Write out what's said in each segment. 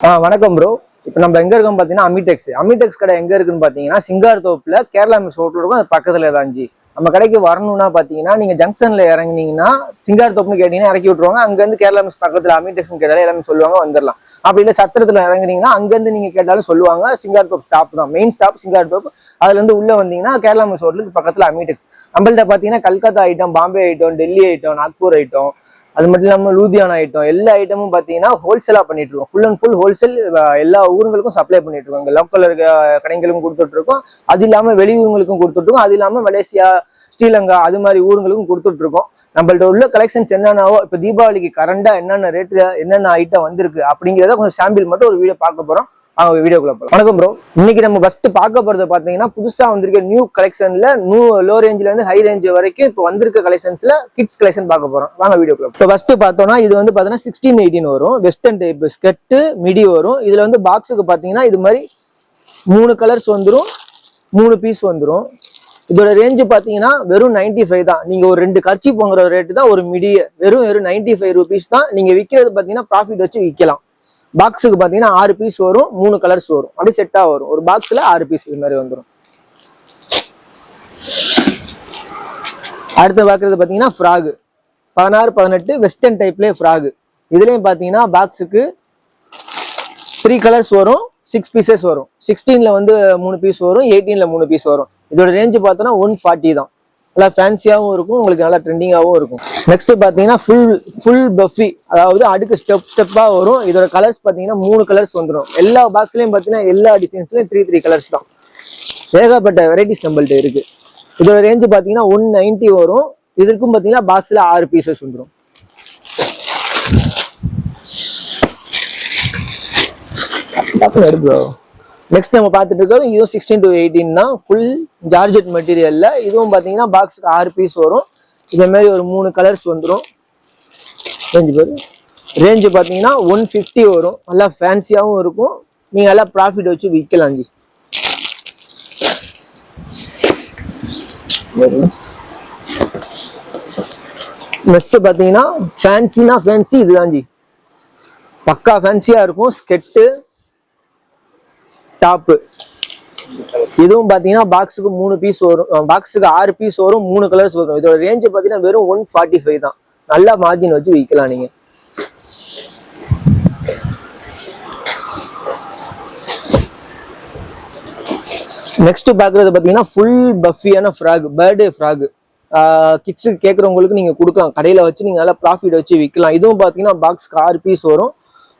ஆ வணக்கம் ப்ரோ இப்போ நம்ம எங்கே இருக்கோம் பார்த்தீங்கன்னா அமிடெக்ஸ் அமிடெக்ஸ் கடை எங்கே இருக்குன்னு பார்த்தீங்கன்னா சிங்கார் தோப்பில் கேரளா மிஸ் ஹோட்டல் இருக்கும். அது பக்கத்தில் தான் ஜி. நம்ம கடைக்கு வரணும்னா பார்த்தீங்கன்னா நீங்கள் ஜங்ஷனில் இறங்குனீங்கன்னா சிங்கார் தோப்புன்னு கேட்டிங்கன்னா இறக்கி விட்ருவாங்க அங்கேருந்து கேரளா மிஸ் பக்கத்தில் அமிடெக்ஸ்னு கேட்டாலும் எல்லாமே சொல்லுவாங்க வந்துடலாம். அப்படி இல்லை சத்திரத்தில் இறங்குனீங்கன்னா அங்கேருந்து நீங்கள் கேட்டாலும் சொல்லுவாங்க சிங்கார் தோப்பு ஸ்டாப் தான். மெயின் ஸ்டாப் சிங்கார் தோப்பு அதுலேருந்து உள்ளே வந்தீங்கன்னா கேரளா மிஸ் ஹோட்டலுக்கு பக்கத்தில் அமிடெக்ஸ் நம்மள்ட்ட பார்த்தீங்கன்னா Calcutta item Bombay item Delhi item Nagpur item அது மட்டும் இல்லாமல் லூதியானா ஐட்டம் எல்லா ஐட்டமும் பார்த்தீங்கன்னா ஹோல்சேலாக பண்ணிட்டு இருக்கோம் ஃபுல் அண்ட் ஃபுல் ஹோல்சேல் எல்லா ஊருங்களுக்கும் சப்ளை பண்ணிட்டு இருக்கோம் இங்கே லோக்கல் இருக்க கடைகளுக்கும் கொடுத்துட்ருக்கோம் அது இல்லாமல் வெளி ஊருங்களுக்கும் அது இல்லாமல் மலேசியா ஸ்ரீலங்கா அது மாதிரி ஊருங்களுக்கும் கொடுத்துட்ருக்கோம் நம்மள்ட்ட உள்ள கலெக்ஷன்ஸ் என்னென்னவோ இப்போ தீபாவளிக்கு கரண்டா என்னென்ன ரேட்டு என்னென்ன ஐட்டம் வந்திருக்கு அப்படிங்கிறத கொஞ்சம் சாம்பிள் மட்டும் ஒரு வீடியோ பார்க்க போகிறோம் அவங்க வீடியோக்குள்ள போகலாம் வணக்கம் ப்ரோ இன்னைக்கு நம்ம ஃபர்ஸ்ட் பார்க்க போறது பாத்தீங்கன்னா புதுசா வந்திருக்க நியூ கலெக்ஷன்ல நியூ லோ ரேஞ்சில இருந்து ஹை ரேஞ்ச் வரைக்கும் இப்போ வந்திருக்க கலெக்ஷன்ஸ்ல கிட்ஸ் கலெக்ஷன் பார்க்க போறோம். வாங்க வீடியோக்குள்ள இப்போ ஃபர்ஸ்ட் பார்த்தோம்னா இது வந்து பாத்தீங்கன்னா சிக்ஸ்டீன் எயிட்டீன் வரும். வெஸ்டர்ன் டைப் ஸ்கெட்டு மிடி வரும். இதுல வந்து பாக்ஸுக்கு பாத்தீங்கன்னா இது மாதிரி மூணு கலர்ஸ் வந்துடும் மூணு பீஸ் வந்துடும் இதோட ரேஞ்சு பார்த்தீங்கன்னா வெறும் 95 ஃபைவ் தான். நீங்கள் ஒரு ரெண்டு கர்ச்சி போங்கிற ரேட்டு தான் ஒரு மிடிய வெறும் வெறும் 95 ஃபைவ் ருபீஸ் தான். நீங்கள் விற்கிறது பார்த்தீங்கன்னா ப்ராஃபிட் வச்சு விற்கலாம் பாக்ஸுக்கு பார்த்தீங்கன்னா ஆறு பீஸ் வரும் மூணு கலர்ஸ் வரும். அப்படி செட்டாக வரும். ஒரு பாக்ஸில் ஆறு பீஸ் இது மாதிரி வந்துடும் அடுத்து பார்க்குறது பார்த்தீங்கன்னா ஃப்ராகு பதினாறு பதினெட்டு வெஸ்டர்ன் டைப்லேயே ஃப்ராகு இதுலேயும் பார்த்தீங்கன்னா பாக்ஸுக்கு த்ரீ கலர்ஸ் வரும் சிக்ஸ் பீசஸ் வரும். சிக்ஸ்டீனில் வந்து மூணு பீஸ் வரும் எயிட்டீனில் மூணு பீஸ் வரும். இதோட ரேஞ்சு பார்த்தோன்னா ஒன் ஃபார்ட்டி தான். நல்லா ஃபேன்சியாகவும் இருக்கும் உங்களுக்கு நல்லா ட்ரெண்டிங்காகவும் இருக்கும். நெக்ஸ்ட் பார்த்தீங்கன்னா ஃபுல் ஃபுல் பஃபி அதாவது அடுக்கு ஸ்டெப் ஸ்டெப்பாக வரும். இதோட கலர்ஸ் பார்த்தீங்கன்னா மூணு கலர்ஸ் வந்துடும் எல்லா பாக்ஸ்லையும் பார்த்தீங்கன்னா எல்லா டிசைன்ஸ்லையும் த்ரீ த்ரீ கலர்ஸ் தான். ஏகப்பட்ட வெரைட்டிஸ் நம்மள்ட்ட இருக்கு. இதோட ரேஞ்சு பார்த்தீங்கன்னா ஒன் நைன்ட்டி வரும். இதற்கும் பார்த்தீங்கன்னா பாக்ஸில் ஆறு பீசஸ் வந்துடும் எடுப்போம் நெக்ஸ்ட் நம்ம பார்த்துட்டு இருக்கிறது இதுவும் சிக்ஸ்டீன் டு எயிட்டீன் தான். ஃபுல் ஜார்ஜெட் மெட்டீரியலில் இதுவும் பார்த்தீங்கன்னா பாக்ஸுக்கு ஆறு பீஸ் வரும். இதே மாதிரி ஒரு மூணு கலர்ஸ் வந்துடும் ரேஞ்சு பேர். ரேஞ்சு பார்த்தீங்கன்னா ஒன் ஃபிஃப்டி வரும். நல்லா ஃபேன்சியாகவும் இருக்கும். நீங்கள் நல்லா ப்ராஃபிட் வச்சு விற்கலாம் ஜி. நெக்ஸ்ட் பார்த்தீங்கன்னா ஃபேன்சினா ஃபேன்சி இதுதான் ஜி. பக்கா ஃபேன்சியாக இருக்கும். ஸ்கெட்டு டாப்பு இதுவும் பாத்தீங்கன்னா பாக்ஸுக்கு மூணு பீஸ் வரும். பாக்ஸுக்கு ஆறு பீஸ் வரும் மூணு கலர்ஸ் வரும். இதோட ரேஞ்ச் பாத்தீங்கன்னா வெறும் ஒன் ஃபார்ட்டி ஃபைவ் தான். நல்லா மார்ஜின் வச்சு விற்கலாம் நீங்க. நெக்ஸ்ட் பாக்குறது பாத்தீங்கன்னா ஃபுல் பஃபியான ஃப்ராக் பர்த்டே ஃப்ராக் கிட்ஸுக்கு கேட்குறவங்களுக்கு நீங்க கொடுக்கலாம். கடையில வச்சு நீங்க நல்லா ப்ராஃபிட் வச்சு விற்கலாம் இதுவும் பாத்தீங்கன்னா பாக்ஸ்க்கு ஆறு பீஸ் வரும்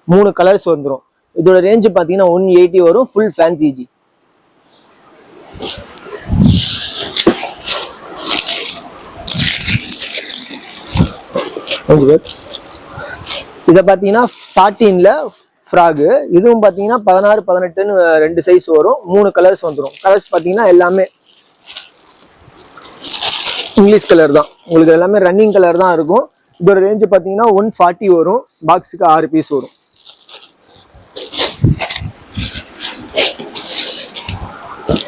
மூணு கலர்ஸ் வந்துடும் இதோட ரேஞ்ச் பாத்தீங்கன்னா ஒன் எயிட்டி வரும் ஃபுல் ஃபேன்சி ஜி இதை பார்த்தீங்கன்னா சாட்டின்ல ஃப்ராகு இதுவும் பார்த்தீங்கன்னா பதினாறு பதினெட்டுன்னு ரெண்டு சைஸ் வரும். மூணு கலர்ஸ் வந்துடும் கலர்ஸ் பார்த்தீங்கன்னா எல்லாமே இங்கிலீஷ் கலர் தான். உங்களுக்கு எல்லாமே ரன்னிங் கலர் தான் இருக்கும். இதோட ரேஞ்சு பார்த்தீங்கன்னா ஒன் ஃபார்ட்டி வரும். பாக்ஸுக்கு ஆறு பீஸ் வரும்.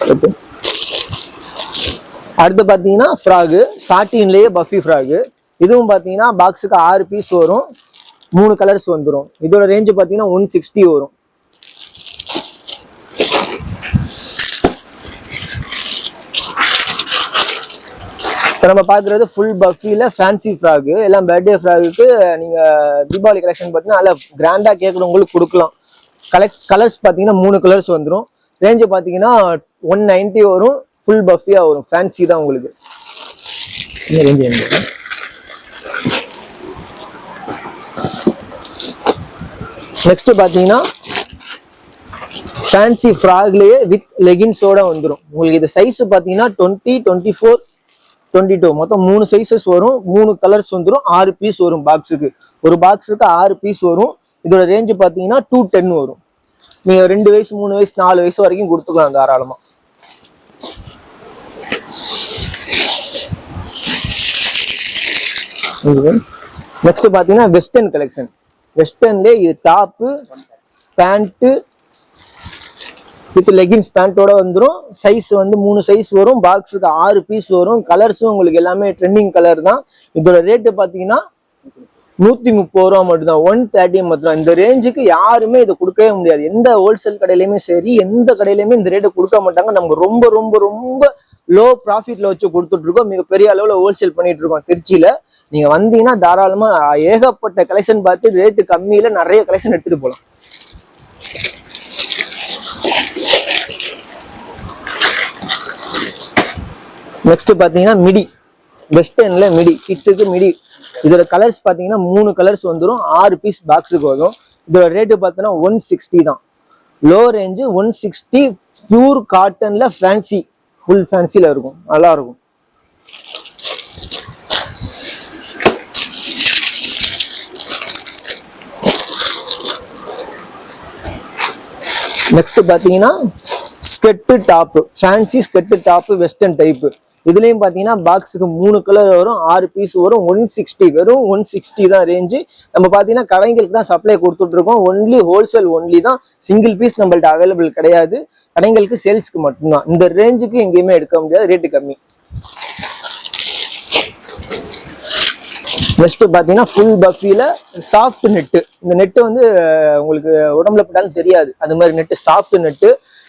Okay. அடுத்து பார்த்தீங்கன்னா ஃப்ராகு. சாட்டின்லேயே puffy frock. இதுவும் பார்த்தீங்கன்னா பாக்ஸுக்கு ஆறு பீஸ் வரும். மூணு கலர்ஸ் வந்துடும் இதோட ரேஞ்சு பார்த்தீங்கன்னா ஒன் சிக்ஸ்டி வரும். இப்போ நம்ம பார்க்குறது ஃபுல் பஃபியில் ஃபேன்சி ஃப்ராகு. எல்லாம் பர்த்டே ஃப்ராகுக்கு நீங்கள் தீபாவளி கலெக்ஷன் பார்த்தீங்கன்னா நல்லா கிராண்டாக கேட்குறவங்களுக்கு கொடுக்கலாம். கலெக்ஸ் கலர்ஸ் பார்த்தீங்கன்னா மூணு கலர்ஸ் வந்துடும் ரேஞ்சு பார்த்தீங்கன்னா ஒன் நைன்ட்டி வரும் ஃபுல் பஃபியாக வரும். ஃபேன்சி தான் உங்களுக்கு. நெக்ஸ்ட் பார்த்தீங்கன்னா ஃபேன்சி ஃப்ராக்லேயே வித் லெகின்ஸோட வந்துடும் உங்களுக்கு இது சைஸ் பார்த்தீங்கன்னா twenty twenty four twenty two மொத்தம் மூணு சைஸஸ் வரும் மூணு கலர்ஸ் வந்துடும் ஆறு பீஸ் வரும் பாக்ஸுக்கு ஒரு பாக்ஸுக்கு ஆறு பீஸ் வரும். இதோட ரேஞ்சு பார்த்தீங்கன்னா டூ டென் வரும். நீங்க ரெண்டு வயசு மூணு வயசு நாலு வயசு வரைக்கும் கொடுத்துக்கலாம் தாராளமா. நெக்ஸ்ட் பார்த்தீங்கன்னா வெஸ்டர்ன் கலெக்ஷன் வெஸ்டர்ன்லேயே இது டாப்பு பேண்ட்டு வித் லெகின்ஸ் பேண்ட்டோட வந்துடும் சைஸ் வந்து மூணு சைஸ் வரும். பாக்ஸுக்கு ஆறு பீஸ் வரும். கலர்ஸும் உங்களுக்கு எல்லாமே ட்ரெண்டிங் கலர் தான். இதோட ரேட்டு பார்த்தீங்கன்னா நூற்றி முப்பது ரூபா மட்டும்தான். ஒன் தேர்ட்டி மட்டும் இந்த ரேஞ்சுக்கு யாருமே இதை கொடுக்கவே முடியாது. எந்த ஹோல்சேல் கடையிலையுமே சரி எந்த கடையிலையுமே இந்த ரேட்டை கொடுக்க மாட்டாங்க. நம்ம ரொம்ப ரொம்ப ரொம்ப லோ ப்ராஃபிட்ல வச்சு கொடுத்துட்ருக்கோம் மிகப்பெரிய அளவில் ஹோல்சேல் பண்ணிட்டு இருக்கோம் திருச்சியில். நீங்க வந்தீங்கன்னா தாராளமா ஏகப்பட்ட கலெக்ஷன் பார்த்து ரேட்டு கம்மியில நிறைய கலெக்ஷன் எடுத்துட்டு போகலாம் நெக்ஸ்ட் பார்த்தீங்கன்னா மிடி வெஸ்டர்ன்ல மிடி கிட்ஸுக்கு மிடி இதோட கலர்ஸ் பார்த்தீங்கன்னா மூணு கலர்ஸ் வந்துடும் ஆறு பீஸ் பாக்ஸுக்கு வரும். இதோட ரேட்டு பார்த்தோன்னா ஒன் சிக்ஸ்டி தான். Low range one sixty pure காட்டனில் ஃபேன்சி ஃபுல் ஃபேன்சியில் இருக்கும். நல்லாயிருக்கும் நெக்ஸ்ட் பார்த்தீங்கன்னா skirt top fancy skirt top western type இதுலேயும் பார்த்தீங்கன்னா பாக்ஸுக்கு மூணு கலர் வரும் ஆறு பீஸ் வரும் ஒன் சிக்ஸ்டி வெறும் ஒன் சிக்ஸ்டி தான் ரேஞ்சு நம்ம பார்த்தீங்கன்னா கடைங்களுக்கு தான் சப்ளை கொடுத்துட்ருக்கோம். ஒன்லி ஹோல்சேல் ஒன்லி தான். சிங்கிள் பீஸ் நம்மள்ட்ட அவைலபிள் கிடையாது. கடைங்களுக்கு சேல்ஸ்க்கு மட்டும்தான். இந்த ரேஞ்சுக்கு எங்கேயுமே எடுக்க முடியாது. ரேட்டு கம்மி. நெக்ஸ்ட் பார்த்தீங்கன்னா ஃபுல் பஃபில சாஃப்ட் நெட்டு இந்த நெட்டு வந்து உங்களுக்கு உடம்புல போட்டாலும் தெரியாது. அது மாதிரி நெட்டு சாஃப்ட் நெட்டு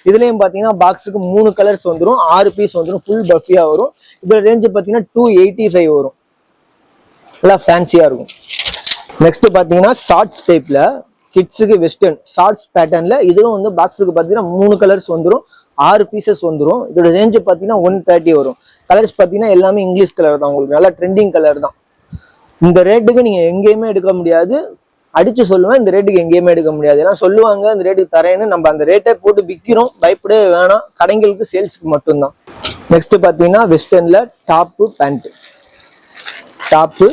இதுலயும் பார்த்தீங்கன்னா பாக்ஸுக்கு மூணு கலர்ஸ் வந்துடும் ஆறு பீஸ் வந்துடும் ஃபுல் பஃபியா வரும். இதோட ரேஞ்சு பார்த்தீங்கன்னா டூ எயிட்டி ஃபைவ் வரும். நல்லா ஃபேன்சியா இருக்கும். நெக்ஸ்ட் பார்த்தீங்கன்னா ஷார்ட்ஸ் டைப்ல கிட்ஸுக்கு வெஸ்டர்ன் ஷார்ட்ஸ் பேட்டர்ன்ல இதுவும் வந்து பாக்ஸுக்கு பார்த்தீங்கன்னா மூணு கலர்ஸ் வந்துடும் ஆறு பீசஸ் வந்துடும் இதோட ரேஞ்சு பார்த்தீங்கன்னா ஒன் தேர்ட்டி வரும். கலர்ஸ் பார்த்தீங்கன்னா எல்லாமே இங்கிலீஷ் கலர் தான். உங்களுக்கு நல்லா ட்ரெண்டிங் கலர் தான். இந்த ரேட்டுக்கு நீங்க எங்கேயுமே எடுக்க முடியாது. அடிச்சு சொல்லுவேன் இந்த ரேட்டுக்கு எங்கேயுமே எடுக்க முடியாது. ஏன்னா சொல்லுவாங்க இந்த ரேட்டுக்கு தரேன்னு. நம்ம அந்த ரேட்டை போட்டு விற்கிறோம் பயப்படவே வேணாம். கடைங்களுக்கு சேல்ஸ்க்கு மட்டும்தான். நெக்ஸ்ட் பாத்தீங்கன்னா வெஸ்டர்ன்ல டாப்பு பேண்ட் டாப்பு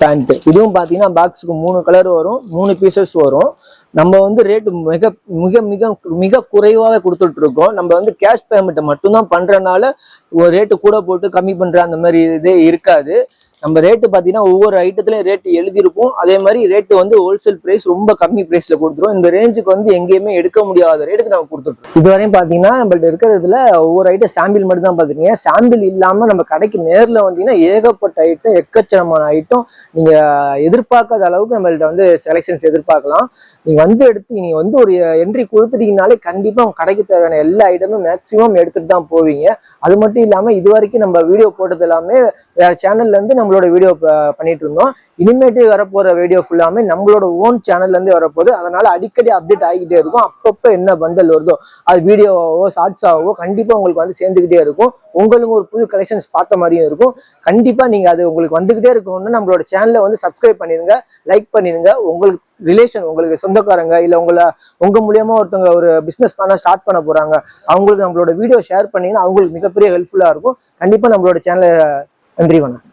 பேண்ட் இதுவும் பாத்தீங்கன்னா பாக்ஸுக்கு மூணு கலர் வரும். மூணு பீசஸ் வரும். நம்ம வந்து ரேட்டு மிக மிக மிக மிக குறைவாக கொடுத்துட்டு இருக்கோம். நம்ம வந்து கேஷ் பேமெண்ட் மட்டும்தான் பண்றதுனால ஒரு ரேட்டு கூட போட்டு கம்மி பண்ற அந்த மாதிரி இதே இருக்காது. நம்ம ரேட்டு பார்த்தீங்கன்னா ஒவ்வொரு ஐட்டத்துலையும் ரேட்டு எழுதியிருப்போம். அதே மாதிரி ரேட்டு வந்து ஹோல்சேல் பிரைஸ் ரொம்ப கம்மி ப்ரைஸில் கொடுத்துரும். இந்த ரேஞ்சுக்கு வந்து எங்கேயுமே எடுக்க முடியாத ரேட்டுக்கு நம்ம கொடுத்துருவோம் இதுவரையும் பார்த்தீங்கன்னா நம்மள்ட்ட இருக்கிறதுல ஒவ்வொரு ஐட்டம் சாம்பிள் மட்டும் தான் பார்த்துருக்கீங்க சாம்பிள் இல்லாமல் நம்ம கடைக்கு நேரில் வந்தீங்கன்னா ஏகப்பட்ட ஐட்டம் எக்கச்சனமான ஐட்டம் நீங்க எதிர்பார்க்காத அளவுக்கு நம்மள்ட்ட வந்து செலெக்ஷன்ஸ் எதிர்பார்க்கலாம். நீங்கள் வந்து எடுத்து நீங்கள் வந்து ஒரு என்ட்ரி கொடுத்துட்டீங்கனாலே கண்டிப்பாக உங்கள் கடைக்கு தேவையான எல்லா ஐட்டமும் மேக்ஸிமம் எடுத்துட்டு தான் போவீங்க. அது மட்டும் இல்லாமல் இது வரைக்கும் நம்ம வீடியோ போட்டது எல்லாமே வேற சேனல்லேருந்து நம்மளோட வீடியோ பண்ணிட்டு இருந்தோம். இனிமேட்டு வரப்போகிற வீடியோ ஃபுல்லாமே நம்மளோட ஓன் சேனல்லேருந்து வரப்போகுது. அதனால அடிக்கடி அப்டேட் ஆகிக்கிட்டே இருக்கும். அப்பப்போ என்ன பண்டல் வருதோ அது வீடியோவோ ஷார்ட்ஸாகவோ கண்டிப்பாக உங்களுக்கு வந்து சேர்ந்துக்கிட்டே இருக்கும். உங்களுக்கு ஒரு புது கலெக்ஷன்ஸ் பார்த்த மாதிரியும் இருக்கும். கண்டிப்பாக நீங்கள் அது உங்களுக்கு வந்துக்கிட்டே இருக்கணும்னு நம்மளோட சேனலை வந்து சப்ஸ்கிரைப் பண்ணிடுங்க லைக் பண்ணிடுங்க உங்களுக்கு ரிலேஷன் உங்களுக்கு சொந்தக்காரங்க இல்ல உங்களை உங்க மூலியமா ஒருத்தவங்க ஒரு பிசினஸ் பண்ண ஸ்டார்ட் பண்ண போறாங்க அவங்களுக்கு நம்மளோட வீடியோ ஷேர் பண்ணீங்கன்னா அவங்களுக்கு மிகப்பெரிய ஹெல்ப்ஃபுல்லா இருக்கும். கண்டிப்பா நம்மளோட சேனலை நன்றி வணக்கம்.